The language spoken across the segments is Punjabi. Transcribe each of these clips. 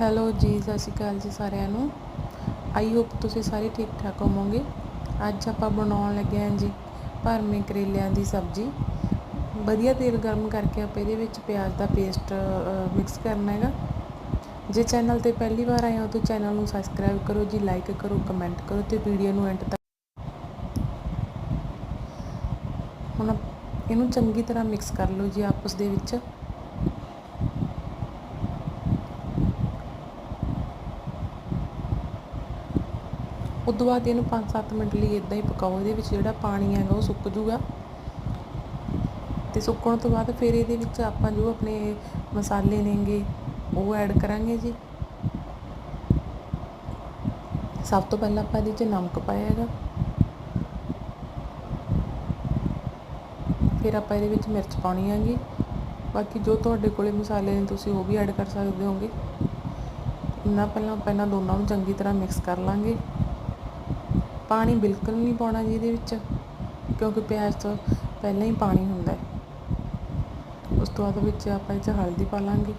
ਹੈਲੋ ਜੀ, ਸਤਿ ਸ਼੍ਰੀ ਅਕਾਲ ਜੀ ਸਾਰਿਆਂ ਨੂੰ। ਆਈ ਹੋਪ ਤੁਸੀਂ ਸਾਰੇ ਠੀਕ ਠਾਕ ਹੋਵੋਗੇ। ਅੱਜ ਆਪਾਂ ਬਣਾਉਣ ਲੱਗੇ ਹਾਂ ਜੀ ਭਰਮੇ ਕਰੇਲਿਆਂ ਦੀ ਸਬਜ਼ੀ। ਵਧੀਆ ਤੇਲ ਗਰਮ ਕਰਕੇ ਆਪਾਂ ਇਹਦੇ ਵਿੱਚ ਪਿਆਜ਼ ਦਾ ਪੇਸਟ ਮਿਕਸ ਕਰਨਾ ਹੈਗਾ। ਜੇ ਚੈਨਲ ਤੇ ਪਹਿਲੀ ਵਾਰ ਆਏ ਹੋ ਤਾਂ ਚੈਨਲ ਨੂੰ ਸਬਸਕ੍ਰਾਈਬ ਕਰੋ ਜੀ ਲਾਈਕ ਕਰੋ ਕਮੈਂਟ ਕਰੋ ਤੇ ਵੀਡੀਓ ਨੂੰ ਐਂਡ ਤੱਕ ਹੁਣ ਇਹਨੂੰ ਚੰਗੀ ਤਰ੍ਹਾਂ ਮਿਕਸ ਕਰ ਲਓ ਜੀ ਆਪਸ ਦੇ ਵਿੱਚ। ਉਸ ਤੋਂ ਬਾਅਦ ਇਹਨੂੰ 5-7 ਮਿੰਟ ਲਈ ਇਦਾਂ ਹੀ ਪਕਾਓ, ਇਹਦੇ ਵਿੱਚ ਜਿਹੜਾ ਪਾਣੀ ਹੈਗਾ ਉਹ ਸੁੱਕ ਜੂਗਾ। ਤੇ ਸੁੱਕਣ ਤੋਂ ਬਾਅਦ ਫਿਰ ਇਹਦੇ ਵਿੱਚ ਆਪਾਂ ਜੋ ਆਪਣੇ ਮਸਾਲੇ ਨੇਗੇ, ਉਹ ਐਡ ਕਰਾਂਗੇ ਜੀ। ਸਭ ਤੋਂ ਪਹਿਲਾਂ ਆਪਾਂ ਇਹਦੇ 'ਚ ਨਮਕ ਪਾਇਆ ਹੈਗਾ। ਫਿਰ ਆਪਾਂ ਇਹਦੇ ਵਿੱਚ ਮਿਰਚ ਪਾਉਣੀ ਹੈਗੀ। ਬਾਕੀ ਜੋ ਤੁਹਾਡੇ ਕੋਲੇ ਮਸਾਲੇ ਨੇ, ਤੁਸੀਂ ਉਹ ਵੀ ਐਡ ਕਰ ਸਕਦੇ ਹੋਗੇ। ਇਹਨਾਂ ਪਹਿਲਾਂ ਪਹਿਲਾਂ ਦੋਨਾਂ ਨੂੰ ਚੰਗੀ ਤਰ੍ਹਾਂ ਮਿਕਸ ਕਰ ਲਾਂਗੇ। ਪਾਣੀ ਬਿਲਕੁਲ ਨਹੀਂ ਪਾਉਣਾ ਜੀ ਇਹਦੇ ਵਿੱਚ, ਕਿਉਂਕਿ ਪਿਆਜ਼ ਤੋਂ ਪਹਿਲਾਂ ਹੀ ਪਾਣੀ ਹੁੰਦਾ ਹੈ। ਉਸ ਤੋਂ ਬਾਅਦ ਵਿੱਚ ਆਪਾਂ ਇਹ 'ਚ ਹਲਦੀ ਪਾ ਲਾਂਗੇ।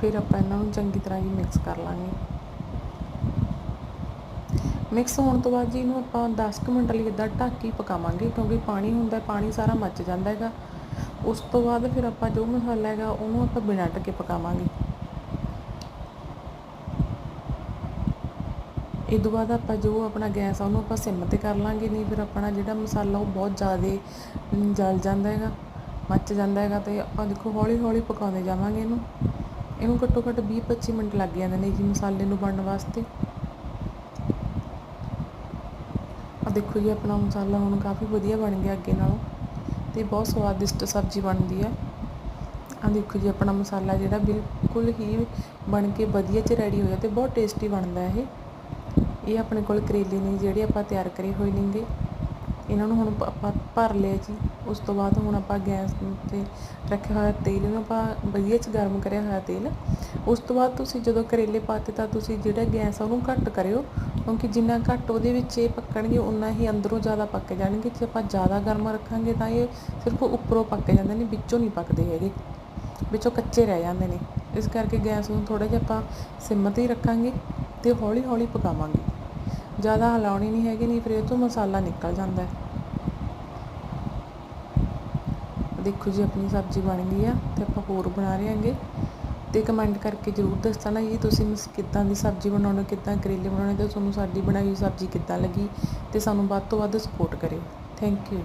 ਫਿਰ ਆਪਾਂ ਇਹਨਾਂ ਨੂੰ ਚੰਗੀ ਤਰ੍ਹਾਂ ਹੀ ਮਿਕਸ ਕਰ ਲਾਂਗੇ। ਮਿਕਸ ਹੋਣ ਤੋਂ ਬਾਅਦ ਜੀ ਇਹਨੂੰ ਆਪਾਂ 10 ਮਿੰਟ ਲਈ ਇਦਾਂ ਢੱਕ ਕੇ ਪਕਾਵਾਂਗੇ, ਕਿਉਂਕਿ ਪਾਣੀ ਹੁੰਦਾ ਪਾਣੀ ਸਾਰਾ ਮੱਚ ਜਾਂਦਾ ਹੈਗਾ। ਉਸ ਤੋਂ ਬਾਅਦ ਫਿਰ ਆਪਾਂ ਜੋ ਮਸਾਲਾ ਹੈਗਾ ਉਹਨੂੰ ਆਪਾਂ ਬਿਨਾਂ ਢੱਕੇ ਪਕਾਵਾਂਗੇ। ਇਹ ਤੋਂ ਬਾਅਦ ਆਪਾਂ ਜੋ ਆਪਣਾ ਗੈਸ ਆ, ਉਹਨੂੰ ਆਪਾਂ ਸਿਮ ਤੇ ਕਰ ਲਾਂਗੇ, ਨਹੀਂ ਫਿਰ ਆਪਣਾ ਜਿਹੜਾ ਮਸਾਲਾ ਉਹ ਬਹੁਤ ਜ਼ਿਆਦਾ ਜਲ ਜਾਂਦਾ ਹੈਗਾ, ਮੱਚ ਜਾਂਦਾ ਹੈਗਾ ਤੇ ਆਪਾਂ ਦੇਖੋ ਹੌਲੀ ਹੌਲੀ ਪਕਾਉਂਦੇ ਜਾਵਾਂਗੇ ਇਹਨੂੰ। ਇਹਨੂੰ ਘੱਟੋ ਘੱਟ 20-25 ਮਿੰਟ ਲੱਗ ਜਾਂਦੇ ਨੇ ਜੀ ਮਸਾਲੇ ਨੂੰ ਬਣਨ ਵਾਸਤੇ। ਆ ਦੇਖੋ ਜੀ ਆਪਣਾ ਮਸਾਲਾ ਹੁਣ ਕਾਫੀ ਵਧੀਆ ਬਣ ਗਿਆ ਅੱਗੇ ਨਾਲੋਂ ਤੇ ਬਹੁਤ ਸਵਾਦਿਸ਼ਟ ਸਬਜ਼ੀ ਬਣਦੀ ਆ ਆ ਦੇਖੋ ਜੀ ਆਪਣਾ ਮਸਾਲਾ ਜਿਹੜਾ ਬਿਲਕੁਲ ਹੀ ਬਣ ਕੇ ਵਧੀਆ ਚ ਰੈਡੀ ਹੋਇਆ ਤੇ ਬਹੁਤ ਟੇਸਟੀ ਬਣਦਾ ਇਹ। ਇਹ ਆਪਣੇ ਕੋਲ ਕਰੇਲੇ ਨੇ ਜਿਹੜੇ ਆਪਾਂ ਤਿਆਰ ਕਰੇ ਹੋਏ ਨੇਗੇ। ਇਹਨਾਂ ਨੂੰ ਹੁਣ ਆਪਾਂ ਭਰ ਲਿਆ ਜੀ। ਉਸ ਤੋਂ ਬਾਅਦ ਹੁਣ ਆਪਾਂ ਗੈਸ 'ਤੇ ਰੱਖਿਆ ਹੋਇਆ ਤੇਲ ਨੂੰ ਆਪਾਂ ਵਧੀਆ 'ਚ ਗਰਮ ਕਰਿਆ ਹੋਇਆ ਤੇਲ। ਉਸ ਤੋਂ ਬਾਅਦ ਤੁਸੀਂ ਜਦੋਂ ਕਰੇਲੇ ਪਾਤੇ ਤਾਂ ਤੁਸੀਂ ਜਿਹੜਾ ਗੈਸ ਆ ਉਹਨੂੰ ਘੱਟ ਕਰਿਓ। ਕਿਉਂਕਿ ਜਿੰਨਾ ਘੱਟ ਉਹਦੇ ਵਿੱਚ ਇਹ ਪੱਕਣਗੇ ਉਨਾ ਹੀ ਅੰਦਰੋਂ ਜ਼ਿਆਦਾ ਪੱਕ ਜਾਣਗੇ। ਜੇ ਆਪਾਂ ਜ਼ਿਆਦਾ ਗਰਮ ਰੱਖਾਂਗੇ ਤਾਂ ਇਹ ਸਿਰਫ ਉੱਪਰੋਂ ਪੱਕ ਜਾਂਦੇ ਨੇ, ਵਿੱਚੋਂ ਨਹੀਂ ਪੱਕਦੇ ਹੈਗੇ। ਵਿੱਚੋਂ ਕੱਚੇ ਰਹਿ ਜਾਂਦੇ ਨੇ। ਇਸ ਕਰਕੇ ਗੈਸ ਨੂੰ ਥੋੜਾ ਜਿਹਾ ਆਪਾਂ ਸਿਮ ਤੇ ਹੀ ਰੱਖਾਂਗੇ ਤੇ ਹੌਲੀ ਹੌਲੀ ਪਕਾਵਾਂਗੇ। ਜ਼ਿਆਦਾ ਹਿਲਾਉਣੀ ਨਹੀਂ ਹੈਗੀ, ਨਹੀਂ ਫਿਰ ਇਹ ਤੋਂ ਮਸਾਲਾ ਨਿਕਲ ਜਾਂਦਾ ਹੈ। ਦੇਖੋ ਜੀ, ਆਪਣੀ ਸਬਜ਼ੀ ਬਣ ਗਈ ਆ ਤੇ ਆਪਾਂ ਹੋਰ ਬਣਾ ਰਹੇ ਹਾਂਗੇ। ਤੇ ਕਮੈਂਟ ਕਰਕੇ ਜਰੂਰ ਦੱਸਣਾ ਜੀ, ਤੁਸੀਂ ਕਿੱਦਾਂ ਦੀ ਸਬਜ਼ੀ ਬਣਾਉਣਾ, ਕਿੱਦਾਂ ਕਰੇਲੇ ਬਣਾਉਣੇ, ਤੇ ਤੁਹਾਨੂੰ ਸਾਡੀ ਬਣਾਈ ਹੋਈ ਸਬਜ਼ੀ ਕਿੱਦਾਂ ਲੱਗੀ, ਤੇ ਸਾਨੂੰ ਵੱਧ ਤੋਂ ਵੱਧ ਸਪੋਰਟ ਕਰਿਓ। Thank you